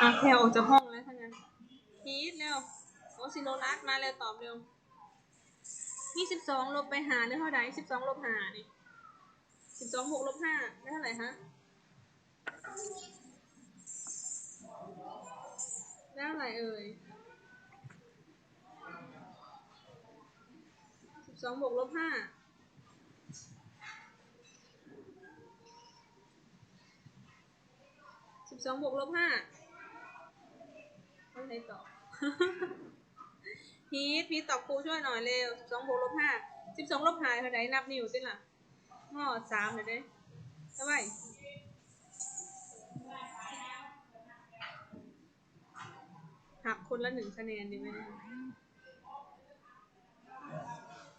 อะแพลออกจากห้องแล้วทั้างนั้นพีทเร็วโอซิโนรัสมาเร็วตอบเร็วยี่สิบสองลบไปหาได้เท่าไหร่สิบสองลบหานี่สิบสองบวกลบห้าได้เท่าไหร่ฮะได้เท่าไหร่เอ่ยสิบสองบวกลบห้าสิบสองบวกลบห้า ต้องใช้ตอบพีทพีทตอบครูช่วยหน่อยเร็วสองบวกลบห้าสิบสองลบหายเท่าไหร่นับนิ้วสิล่ะงอสามเดี๋ยวเด้เท่าไหร่หักคนละหนึ่งคะแนนดีไหม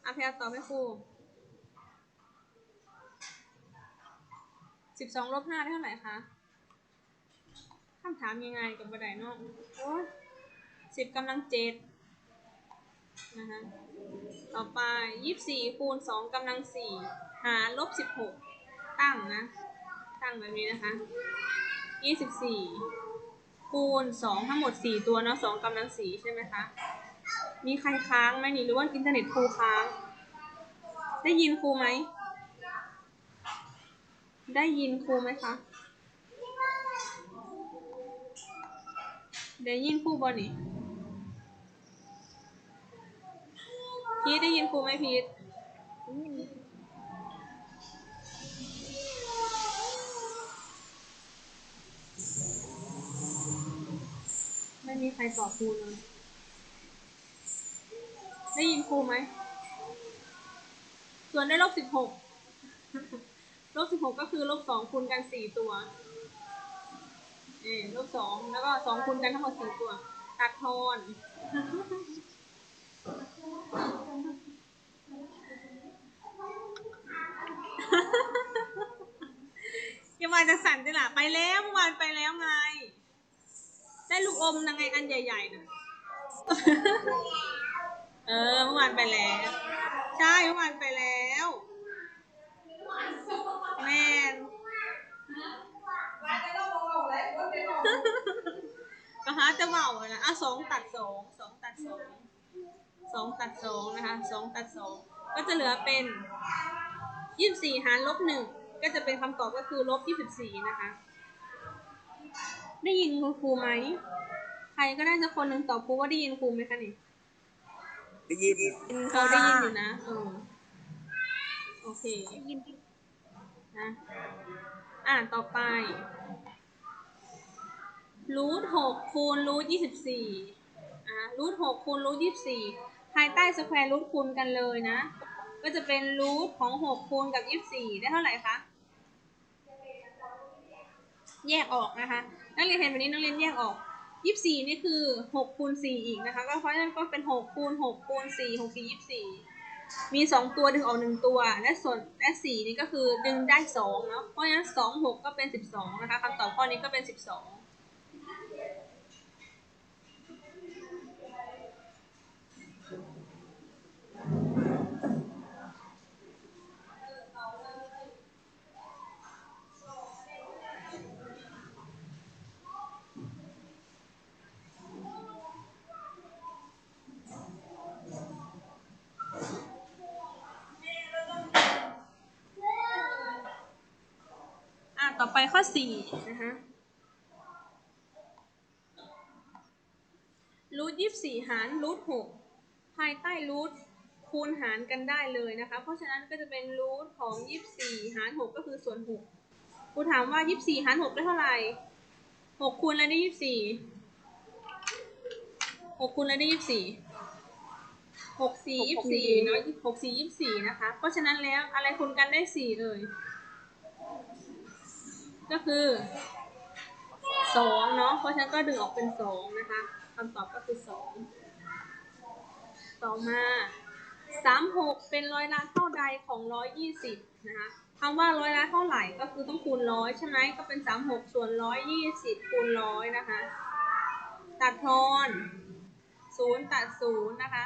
อาแพรตอบให้ครูสิบสองลบห้าได้เท่าไหร่คะ คำถามยังไงกับบันไดเนาะโอ้สิบกำลังเจ็ดนะคะต่อไปยี่สิบสี่คูณสองกำลังสี่หารลบสิบหกตั้งนะ ตั้งแบบนี้นะคะยี่สิบสี่คูณสองทั้งหมดสี่ตัวเนาะสองกำลังสี่ใช่ไหมคะ มีใครค้างไหมนี่หรือว่าอินเทอร์เน็ตครูค้าง ได้ยินครูไหม ได้ยินครูไหมคะ ได้ยินครูบอนี่พีทได้ยินครูไหมพีทไม่มีใครตอบครูเลย ได้ยินครูไหม ส่วนได้ลบสิบหก ลบสิบหกก็คือลบสองคูณกันสี่ตัว เออลบสองแล้วก็สองคูณกันทั้งหมดสี่ตัว ตัดทอนย่ามาจะสั่นจิล่ะ ไปแล้วเมื่อวานไปแล้วไง ได้ลูกอมยังไงอันใหญ่ๆนะเออเมื่อวานไปแล้ว ใช่เมื่อวานไปแล้วแม่น ก็หาจะเบาอะนะอะสองตัดสองสองตัดสองสองตัดสองนะคะสองตัดสองก็จะเหลือเป็นยี่สิบสี่หารลบหนึ่งก็จะเป็นคำตอบก็คือลบยี่สิบสี่นะคะ ได้ยินคุณครูไหมใครก็ได้สักคนหนึ่งตอบครูว่าได้ยินครูไหมคะนี่ได้ยินเขาได้ยินอยู่นะเออโอเคยินนะอ่านต่อไป รูทหกคูณรูทยี่สิบสี่อะรูทหกคูณรูทยี่สิบสี่ภายใต้สแควร์รูทคูณกันเลยนะ ก็จะเป็นรูทของหกคูณกับยี่สิบสี่ได้เท่าไหร่คะ แยกออกนะคะ นักเรียนเห็นแบบนี้นักเรียนแยกออกยี่สิบสี่นี่คือหกคูณสี่อีกนะคะ ก็เพราะฉะนั้นก็เป็นหกคูณหกคูณสี่หกสี่ยี่สิบสี่มีสองตัวดึงออกหนึ่งตัว และส่วนและสี่นี่ก็คือดึงได้สองเนาะเพราะฉะนั้นสองหกก็เป็นสิบสองนะคะคำตอบข้อนี้ก็เป็นสิบสอง อะ ต่อไปข้อสี่นะคะรูทยี่สี่หารรูทหกภายใต้รูทคูณหารกันได้เลยนะคะ เพราะฉะนั้นก็จะเป็นรูทของยี่สี่หารหกก็คือส่วนหกครูถามว่ายี่สี่หารหกได้เท่าไหร่หกคูณอะไรได้ยี่สี่หกคูณอะไรได้ยี่สี่หกสี่ยี่สี่เนาะหกสี่ยี่สี่นะคะ เพราะฉะนั้นแล้วอะไรคูณกันได้สี่เอ่ย ก็คือสองเนาะเพราะฉะนั้นก็ดึงออกเป็นสองนะคะคำตอบก็คือสองต่อมาสามหกเป็นร้อยละเท่าใดของร้อยยี่สิบนะคะคำว่าร้อยละเท่าไหร่ก็คือต้องคูณร้อยใช่ไหมก็เป็นสามหกส่วนร้อยยี่สิบคูณร้อยนะคะตัดทอนศูนย์ตัดศูนย์นะคะ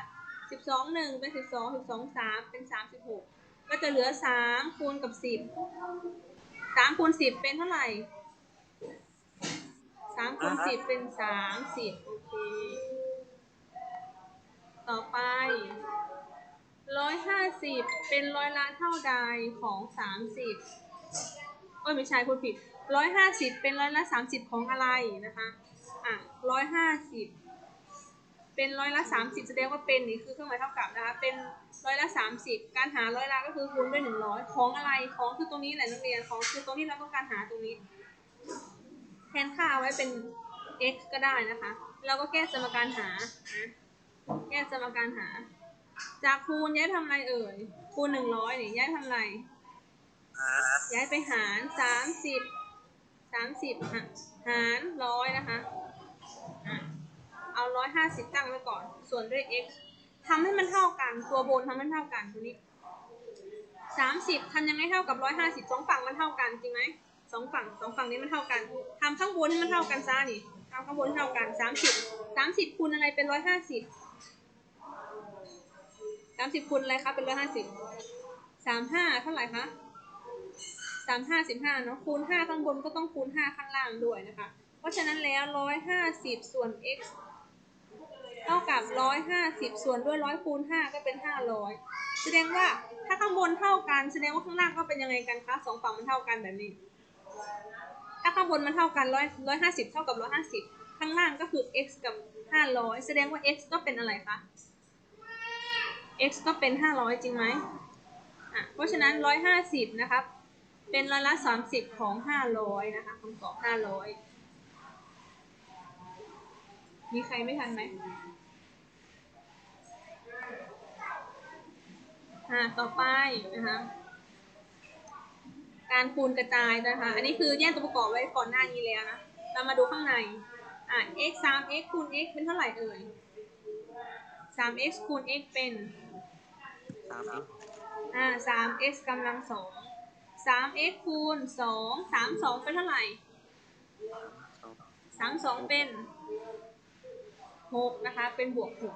สิบสองหนึ่งเป็นสิบสองสิบสองสามเป็นสามสิบหกก็จะเหลือสามคูณกับสิบ สามคูณสิบเป็นเท่าไหร่สามคูณสิบเป็นสามสิบโอเค ต่อไปร้อยห้าสิบเป็นร้อยละเท่าใดของสามสิบโอ้ยไม่ใช่พูดผิดร้อยห้าสิบเป็นร้อยละสามสิบของอะไรนะคะ อะร้อยห้าสิบ เป็นร้อยละสามสิบแสดงว่าเป็นนี่คือเครื่องหมายเท่ากับนะคะ เป็นร้อยละสามสิบการหาร้อยละก็คือคูณด้วยหนึ่งร้อยของอะไร ของคือตรงนี้แหละนักเรียน ของคือตรงที่เราต้องการหาตรงนี้ แทนค่าเอาไว้เป็น x ก็ได้นะคะ เราก็แก้สมการหานะแก้สมการหา จากคูณย้ายทำอะไรเอ่ย คูณหนึ่งร้อยเนี่ยย้ายทำอะไรหาย้ายไปหารสามสิบสามสิบหารร้อยนะคะอะ เอาร้อยห้าสิบตั้งไว้ก่อน ส่วนด้วย x ทำให้มันเท่ากัน ตัวบนทำให้มันเท่ากันตัวนี้สามสิบทำยังไงเท่ากับร้อยห้าสิบสองฝั่งมันเท่ากันจริงไหมสองฝั่งสองฝั่งนี้มันเท่ากันทำข้างบนให้มันเท่ากันซะนี่ทำข้างบนให้เท่ากันสามสิบสามสิบคูณอะไรเป็นร้อยห้าสิบสามสิบคูณอะไรคะเป็นร้อยห้าสิบสามห้าเท่าไหร่คะสามห้าสิบห้าเนาะคูณห้าข้างบนก็ต้องคูณห้าข้างล่างด้วยนะคะ เพราะฉะนั้นแล้วร้อยห้าสิบส่วน x เท่ากับร้อยห้าสิบส่วนด้วยร้อยคูณห้าก็เป็นห้าร้อยแสดงว่าถ้าข้างบนเท่ากันแสดงว่าข้างล่างก็เป็นยังไงกันคะสองฝั่งมันเท่ากันแบบนี้ ถ้าข้างบนมันเท่ากันร้อยร้อยห้าสิบเท่ากับร้อยห้าสิบข้างล่างก็คือ x กับห้าร้อยแสดงว่า x ก็เป็นอะไรคะ x ก็เป็นห้าร้อยจริงไหมอะเพราะฉะนั้นร้อยห้าสิบนะครับ เป็นร้อยละสามสิบของห้าร้อยนะคะคำตอบห้าร้อยมีใครไม่ทันไหม อ่าต่อไปนะคะการคูณกระจายนะคะ อันนี้คือแยกตัวประกอบไว้ก่อนหน้านี้แล้วนะ เรามาดูข้างใน อ่า x สาม x คูณ x เป็นเท่าไหร่เอ่ยสาม x คูณ x เป็นสามสิบอ่าสาม x กำลังสองสาม x คูณสองสามสองเป็นเท่าไหร่สองสามสองเป็นหกนะคะ เป็นบวกหก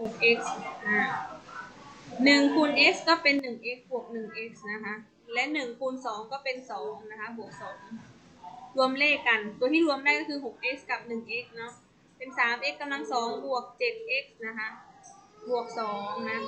หก x อ่า หนึ่งคูณ x ก็เป็นหนึ่ง x บวกหนึ่ง x นะคะ และหนึ่งคูณสองก็เป็นสองนะคะ บวกสองรวมเลขกัน ตัวที่รวมได้ก็คือหก x กับหนึ่ง x เนาะ เป็นสาม x กำลังสองบวกเจ็ด x นะคะ บวกสองนะ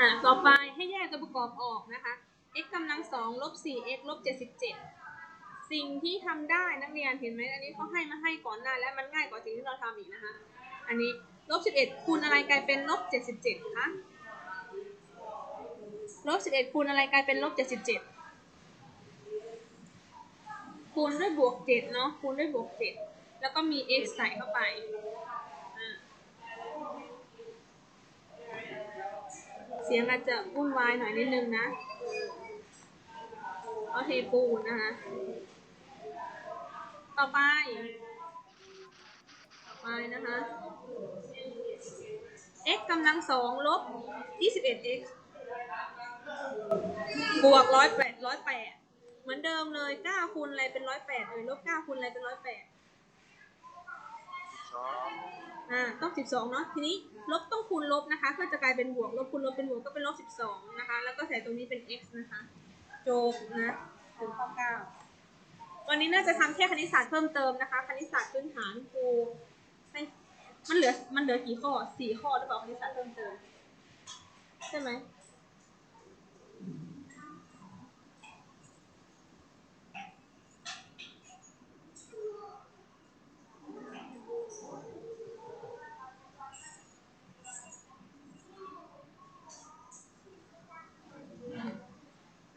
อะต่อไปให้แยกตัวประกอบออกนะคะ x กำลังสองลบสี่ x ลบเจ็ดสิบเจ็ดสิ่งที่ทำได้นักเรียนเห็นไหมอันนี้เขาให้มาให้ก่อนหน้าแล้วมันง่ายกว่าสิ่งที่เราทำอีกนะคะ อันนี้ลบสิบเอ็ดคูณอะไรกลายเป็นลบเจ็ดสิบเจ็ดคะลบสิบเอ็ดคูณอะไรกลายเป็นลบเจ็ดสิบเจ็ดคูณด้วยบวกเจ็ดเนาะคูณด้วยบวกเจ็ดแล้วก็มี x ใส่เข้าไปอ่า เสียงอาจจะวุ่นวายหน่อยนิดนึงนะเอาเทปูนนะคะ ต่อไป ต่อไปนะคะ x กำลังสองลบ 21x บวกร้อยแปดร้อยแปดเหมือนเดิมเลย9คูณอะไรเป็นร้อยแปดเอ้ยลบ9คูณอะไรเป็นร้อยแปด อ่าต้อง 12 เนาะทีนี้ลบต้องคูณลบนะคะเพื่อจะกลายเป็นบวกลบคูณลบเป็นบวกก็เป็นลบ 12 นะคะ แล้วก็ใส่ตรงนี้เป็น x นะคะจบนะถึงข้อ9วันนี้น่าจะทำแค่คณิตศาสตร์เพิ่มเติมนะคะ คณิตศาสตร์พื้นฐานครูมันเหลือมันเหลือกี่ข้อสี่ข้อหรือเปล่าคณิตศาสตร์เพิ่มเติมใช่ไหม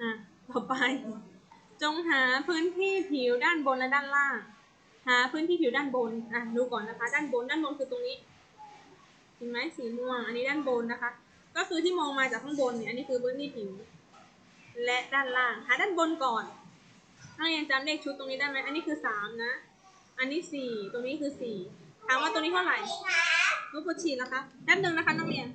อะ ต่อ ไป จงหาพื้นที่ผิวด้านบนและด้านล่าง หาพื้นที่ผิวด้านบน อะดูก่อนนะคะ ด้านบนด้านบนคือตรงนี้ เห็นไหมสีม่วง อันนี้ด้านบนนะคะ ก็คือที่มองมาจากข้างบนเนี่ย อันนี้คือพื้นที่ผิว และด้านล่าง หาด้านบนก่อนนักเรียจำเลขชุดตรงนี้ได้ไหมอันนี้คือสามนะ อันนี้สี่ตรงนี้คือสี่ถามว่าตรงนี้เท่าไหร่รูปโพชีนะคะแป๊บหนึ่งนะคะนักเรียน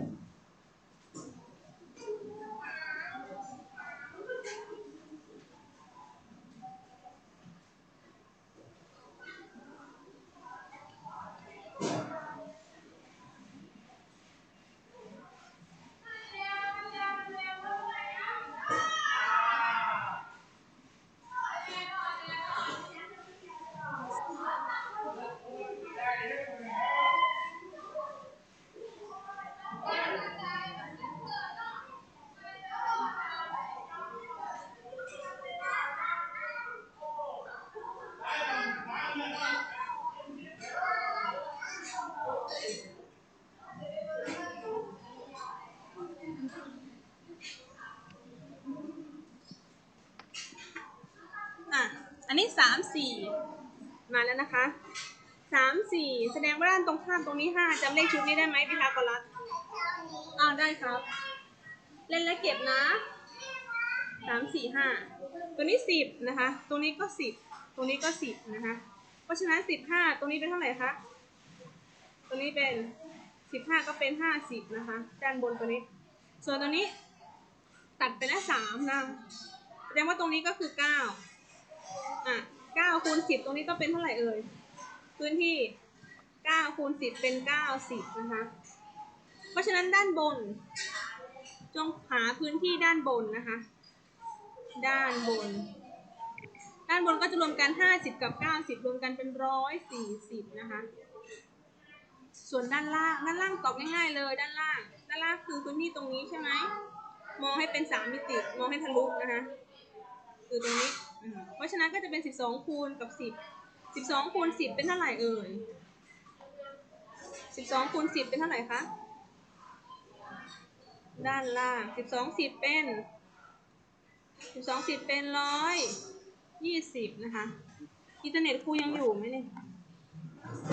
สามสี่มาแล้วนะคะสามสี่แสดงว่าด้านตรงข้ามตรงนี้ห้าจำเลขชุดนี้ได้ไหมพิทากรัสอ่าได้ครับ เล่นแล้วเก็บนะสามสี่ห้าตัวนี้สิบนะคะตรงนี้ก็สิบตรงนี้ก็สิบนะคะ เพราะฉะนั้นสิบห้าตรงนี้เป็นเท่าไหร่คะตัวนี้เป็นสิบห้าก็เป็นห้าสิบนะคะด้านบนตัวนี้ ส่วนตัวนี้ตัดไปได้สามนะแสดงว่าตรงนี้ก็คือเก้า อะเก้าคูณสิบตรงนี้ก็เป็นเท่าไหร่เอ่ย พื้นที่เก้าคูณสิบเป็นเก้าสิบนะคะ เพราะฉะนั้นด้านบน จงหาพื้นที่ด้านบนนะคะ ด้านบน ด้านบนก็จะรวมกัน50กับ90รวมกันเป็น140นะคะ ส่วนด้านล่าง ด้านล่างตอบง่ายๆเลย ด้านล่าง ด้านล่างคือพื้นที่ตรงนี้ใช่ไหมมองให้เป็น3มิติ มองให้ทะลุนะคะ คือตรงนี้ เพราะฉะนั้นก็จะเป็น 12 คูณกับ 10 12 คูณ 10 เป็นเท่าไหร่เอ่ย 12 คูณ 10 เป็นเท่าไหร่คะ ด้านล่าง 12 10 เป็น 12 10 เป็นร้อยยี่สิบนะคะ อินเทอร์เน็ตครูยังอยู่ไหมเนี่ย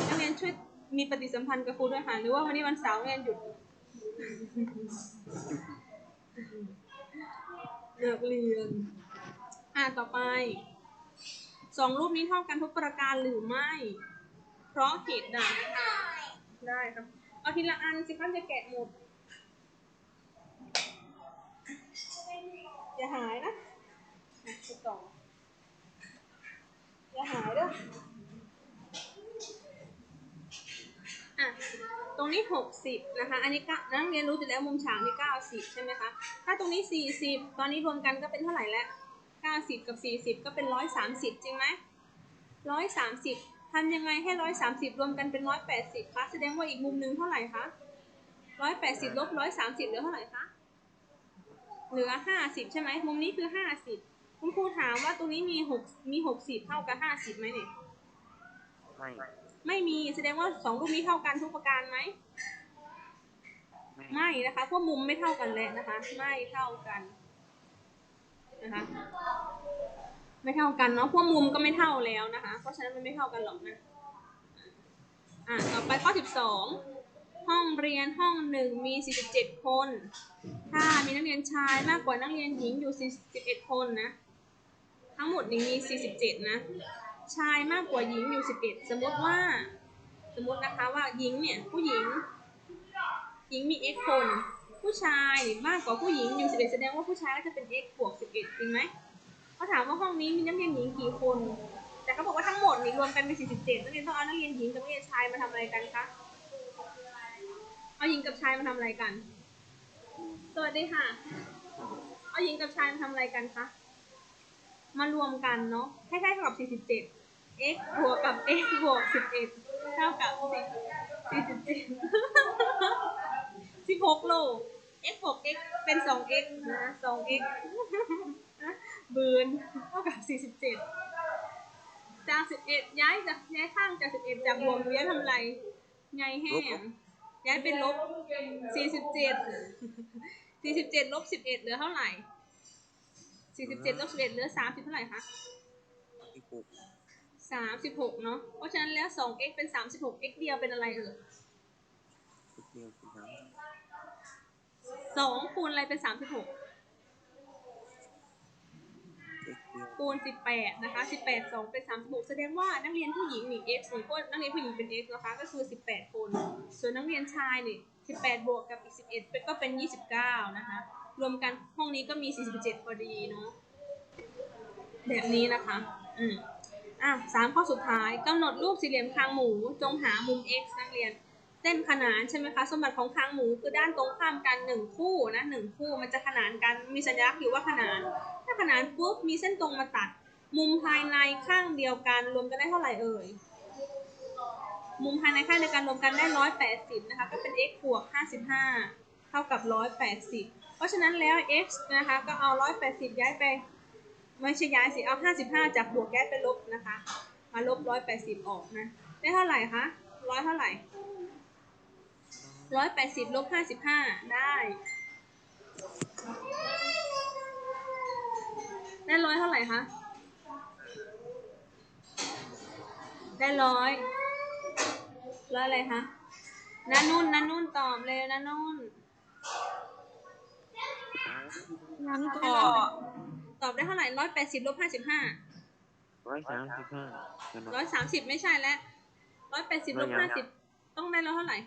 นักเรียนช่วยมีปฏิสัมพันธ์กับครูด้วยค่ะ หรือว่าวันนี้วันเสาร์เรียนหยุดเลิกเรียน อ่าต่อไปสองรูปนี้เท่ากันทุกประการหรือไม่ เพราะเหตุใดได้ครับ เอาทีละอันสิคะจะแกะหมดอย่าหายนะไปต่ออย่าหายเด้ออะ ตรงนี้หกสิบนะคะ อันนี้ก็นักเรียนรู้อยู่แล้วมุมฉากนี่เก้าสิบใช่ไหมคะ ถ้าตรงนี้สี่สิบตอนนี้รวมกันก็เป็นเท่าไหร่แล้ว เก้าสิบกับสี่สิบก็เป็นร้อยสามสิบจริงไหมร้อยสามสิบทำยังไงให้ร้อยสามสิบรวมกันเป็นร้อยแปดสิบคะ แสดงว่าอีกมุมหนึ่งเท่าไหร่คะร้อยแปดสิบลบร้อยสามสิบเหลือเท่าไหร่คะ เหลือห้าสิบใช่ไหม มุมนี้คือห้าสิบคุณครูถามว่าตรงนี้มีหกมีหกสิบเท่ากับห้าสิบไหมเนี่ย ไม่ ไม่มี แสดงว่าสองรูปนี้เท่ากันทุกประการไหมไม่ไม่นะคะเพราะมุมไม่เท่ากันแล้วนะคะ ไม่เท่ากัน นะคะไม่เท่ากันเนาะพราะมุมก็ไม่เท่าแล้วนะคะ เพราะฉะนั้นมันไม่เท่ากันหรอกนะอะต่อไปข้อสิบสองห้องเรียนห้องหนึ่งมีสี่สิบเจ็ดคน ถ้ามีนักเรียนชายมากกว่านักเรียนหญิงอยู่สี่สิบเอ็ดคนนะ ทั้งหมดนี้มีสี่สิบเจ็ดนะ ชายมากกว่าหญิงอยู่สิบเอ็ดสมมติว่า สมมตินะคะว่าหญิงเนี่ยผู้หญิง หญิงมี x คน ผู้ชายมากกว่าผู้หญิงอยู่ 11 แสดงว่าผู้ชายก็จะเป็น x บวก 11 จริงไหมเขาถามว่าห้องนี้มีนักเรียนหญิงกี่คน แต่เขาบอกว่าทั้งหมดนี่รวมกันเป็น 47 นักเรียนต้องเอานักเรียนหญิงกับนักเรียนชายมาทำอะไรกันคะ เอาหญิงกับชายมาทำอะไรกัน สวัสดีค่ะ เอาหญิงกับชายมาทำอะไรกันคะ มารวมกันเนาะคล้ายๆกับ 47 x บวกกับ x บวก 11 เท่ากับ 10 47 สิบหกโล x บวก x เป็นสอง x นะสอง x บืนเท่ากับสี่สิบเจ็ดจากสิบเอ็ดย้ายจากย้ายข้างจากสิบเอ็ดจากบวกย้ายทำไรไงแห้งย้ายเป็นลบสี่สิบเจ็ดสี่สิบเจ็ดลบสิบเอ็ดเหลือเท่าไหร่สี่สิบเจ็ดลบสิบเอ็ดเหลือสามสิบเท่าไหร่คะที่หกสามสิบหกเนาะเพราะฉะนั้นแล้วสอง x เป็นสามสิบหก x เดียวเป็นอะไรเอ่ย สองคูณอะไรเป็นสามสิบหกเจ็ดเดียวคูณ18นะคะ18 2เป็น36แสดงว่านักเรียนผู้หญิงหนี่ง x หรือว่านักเรียนผู้หญิงเป็น x นะคะก็คือ18คน ส่วนนักเรียนชายนี่18บแปดบวกกับอีก11เป็นก็เป็น29นะคะ รวมกันห้องนี้ก็มี47พอดีเนาะแบบนี้นะคะ อืมอะสามข้อสุดท้ายกำหนดรูปสี่เหลี่ยมคางหมูจงหามุม x นักเรียน เส้นขนานใช่ไหมคะสมบัติของคางหมูคือด้านตรงข้ามกันหนึ่งคู่นะหนึ่งคู่มันจะขนานกันมีสัญลักษณ์อยู่ว่าขนาน ถ้าขนานปุ๊บมีเส้นตรงมาตัด มุมภายในข้างเดียวกันรวมกันได้เท่าไหร่เอ่ยมุมภายในข้างเดียวกันรวมกันได้ร้อยแปดสิบนะคะ ก็เป็น x บวกห้าสิบห้าเท่ากับร้อยแปดสิบเพราะฉะนั้นแล้ว x นะคะ ก็เอาร้อยแปดสิบย้ายไป ไม่ใช่ย้ายสิ เอาห้าสิบห้าจากบวกย้ายไปลบนะคะ มาลบร้อยแปดสิบออกนะ ได้เท่าไหร่คะร้อยเท่าไหร่ ร้อยแปดสิบลบห้าสิบห้าได้ได้ร้อยเท่าไหร่คะ ได้ร้อย ร้อยอะไรคะนานุ่นนานุ่นตอบเลยนานุ่นงั้นก็ตอบได้เท่าไหร่ร้อยแปดสิบลบห้าสิบห้าร้อยสามสิบห้าเห็นไหมร้อยสามสิบไม่ใช่แล้วร้อยแปดสิบลบห้าสิบต้องได้ร้อยเท่าไหร่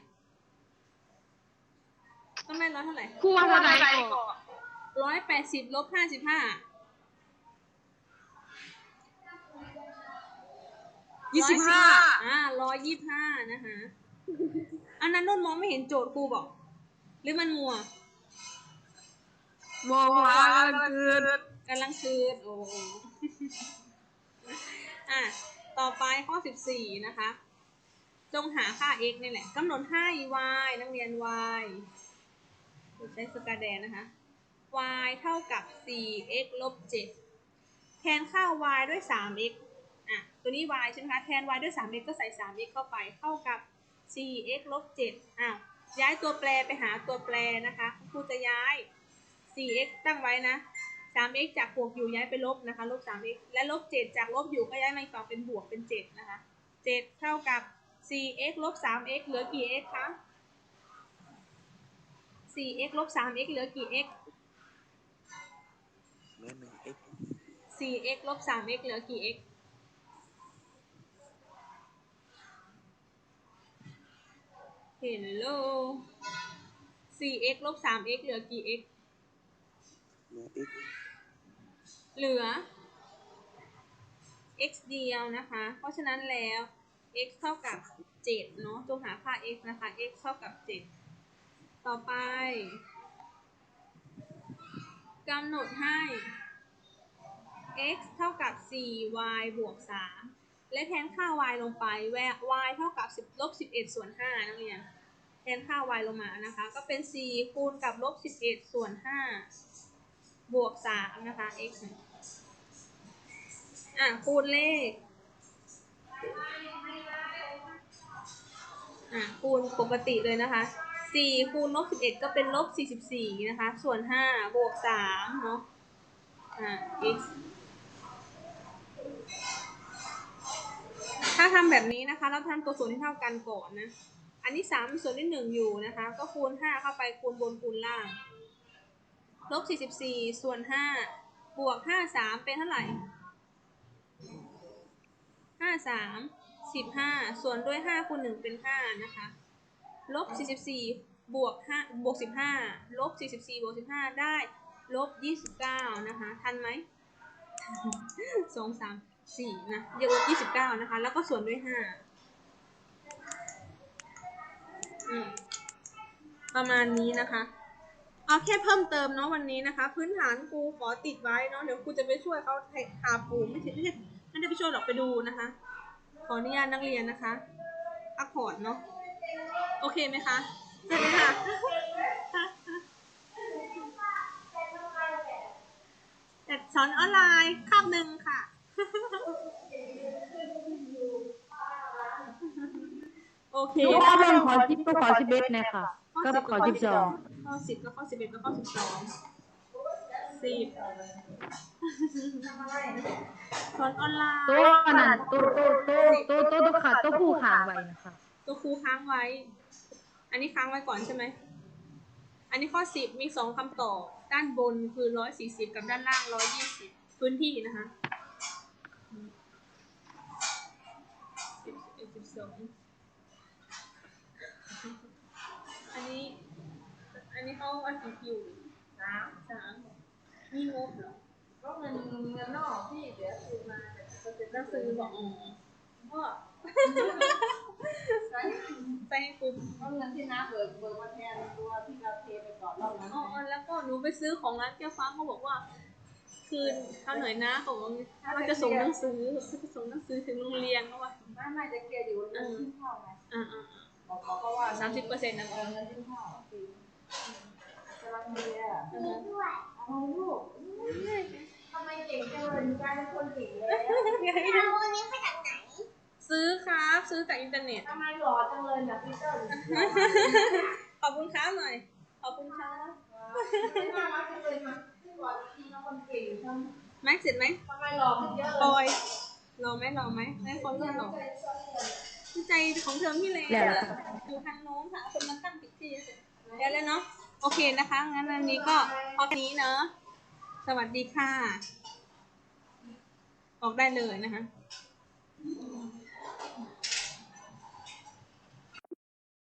ต้องได้ร้อยเท่าไหร่คู่ว่าอะไรก่อนร้อยแปดสิบลบห้าสิบห้ายี่สิบห้าอ่าร้อยยี่ห้านะคะอันนั้นนุ่นมองไม่เห็นโจทย์ครูบอก หรือมันมัวมองว่ากลางคืนกำลังคืนโอ้โหอะต่อไปข้อสิบสี่นะคะ จงหาค่า x นี่แหละกำหนดให้ y นักเรียน y ใช้สกาแดนนะคะ y เท่ากับ 4x ลบ 7 แทนค่า y ด้วย 3x อะ ตัวนี้ y ใช่ไหมคะ แทน y ด้วย 3x ก็ใส่ 3x เข้าไป เท่ากับ 4x ลบ 7 อะ ย้ายตัวแปรไปหาตัวแปรนะคะครูจะย้าย 4x ตั้งไว้นะ 3x จากบวกอยู่ย้ายไปลบนะคะ ลบ 3x และลบ 7 จากลบอยู่ก็ย้ายมาอีกฝั่งเป็นบวกเป็น 7 นะคะ 7 เท่ากับ 4x ลบ 3x เหลือกี่ x คะ 4x ลบ 3x เหลือกี่ x เหลือหนึ่ง x 4x ลบ 3x เหลือกี่ x เห็นโล 4x ลบ 3x เหลือกี่ x เหลือ x เหลือ x เดียวนะคะ เพราะฉะนั้นแล้ว x เท่ากับ 7 เนาะจงหาค่า x นะคะ x เท่ากับ 7 ต่อไปกำหนดให้ x เท่ากับ 4y บวก 3 และแทนค่า y ลงไปแว y เท่ากับ 10ลบ11 ส่วน5นักเรียนแทนค่า y ลงมานะคะ ก็เป็น 4 คูณกับลบ11 ส่วน 5 บวก 3 นะคะ x อะ คูณเลข อะ คูณปกติเลยนะคะ 4คูณลบ11 ก็เป็นลบ 44 นะคะ ส่วน 5 บวก 3 เนาะอะ x ถ้าทำแบบนี้นะคะ เราทำตัวส่วนที่เท่ากันก่อนนะ อันนี้สามส่วนที่หนึ่งอยู่นะคะ ก็คูณห้าเข้าไปคูณบนคูณล่าง ลบสี่สิบสี่ส่วนห้าบวกห้าสามเป็นเท่าไหร่ห้าสามสิบห้าส่วนด้วยห้าคูณหนึ่งเป็นห้านะคะ ลบสี่สิบวกห้าบวกสิบห้าลบสี่สิบวกสิบห้าได้ลบยี่สิบเก้านะคะ ทันไหมสองสามสี่นะเยอะลบยี่สิบเก้านะคะ แล้วก็ส่วนด้วยห้าประมาณนี้นะคะ เอาแค่เพิ่มเติมเนาะวันนี้นะคะ พื้นฐานครูขอติดไว้เนาะเดี๋ยวครูจะไปช่วยเขาหาปูไม่ใช่ไม่ใช่ไม่ได้ไปช่วยหรอกไปดูนะคะ ขออนุญาตนักเรียนนะคะอักขอร์ดเนาะ โอเคไหมคะใช่ไหมคะแต่สอนออนไลน์คาบหนึ่งค่ะ โอเคลูกเอาลงขอสิบก็ขอสิบเอ็ดนะคะก็ขอสิบสองข้อสิบก็ข้อสิบเอ็ดก็ข้อสิบสองสิบสอนออนไลน์ตัวนั้นตัวตัวตัวตัวตัวตัวขาตัวผู้หางไว้นะคะตัวครูค้างไว้ อันนี้ค้างไว้ก่อนใช่ไหม อันนี้ข้อสิบมีสองคำตอบ ด้านบนคือร้อยสี่สิบกับด้านล่างร้อยยี่สิบพื้นที่นะคะสิบสิบสองอันนี้ อันนี้เขาอันกี่คิวสามสามมีงบเหรอก็เงินเงินนอกที่เดี๋ยวซื้อมาแต่ก็จะหนังสือบอกอ๋อพ่อ ใช้ใส่ให้ครูก็เงินที่น้าเบิกเบิกมาแทนตัวที่เราเทไปก่อนรอบนั้นอ๋อแล้วก็หนูไปซื้อของร้านแก้วฟ้าเขาบอกว่า คืนเขาหน่อยนะเขาบอกว่าจะส่งหนังสือเขาจะส่งหนังสือถึงโรงเรียนเขาว่าไม่ไม่จะเกลียดอยู่เงินที่เข้าไงอ่าอ่าบอกเขาก็ว่าสามสิบเปอร์เซ็นต์นะเออเงินที่เข้าคือกำลังเรียนอือฮึเอาลูกทำไมเก่งจังเลยกลายเป็นคนเก่งแล้ว ซื้อครับ ซื้อจากอินเทอร์เน็ต ทำไมหล่อจังเลยแบบพีเตอร์ขอบคุณครับหน่อย ขอบคุณครับไม่น่ารักจังเลยมาหล่อจริงๆนะคนเก่งทำแม็กเสร็จไหมทำไมหล่อขึ้นเยอะปเลอยยรอไหมรอไหมให้คนเลื่อนรอใจของเทอมที่แล้วแล้วอะอยู่ทางโน้นค่ะ คนมาตั้งพิธีเสร็จแล้วแล้วเนาะ โอเคนะคะ งั้นอันนี้ก็พอแค่นี้เนาะ สวัสดีค่ะ ออกได้เลยนะคะ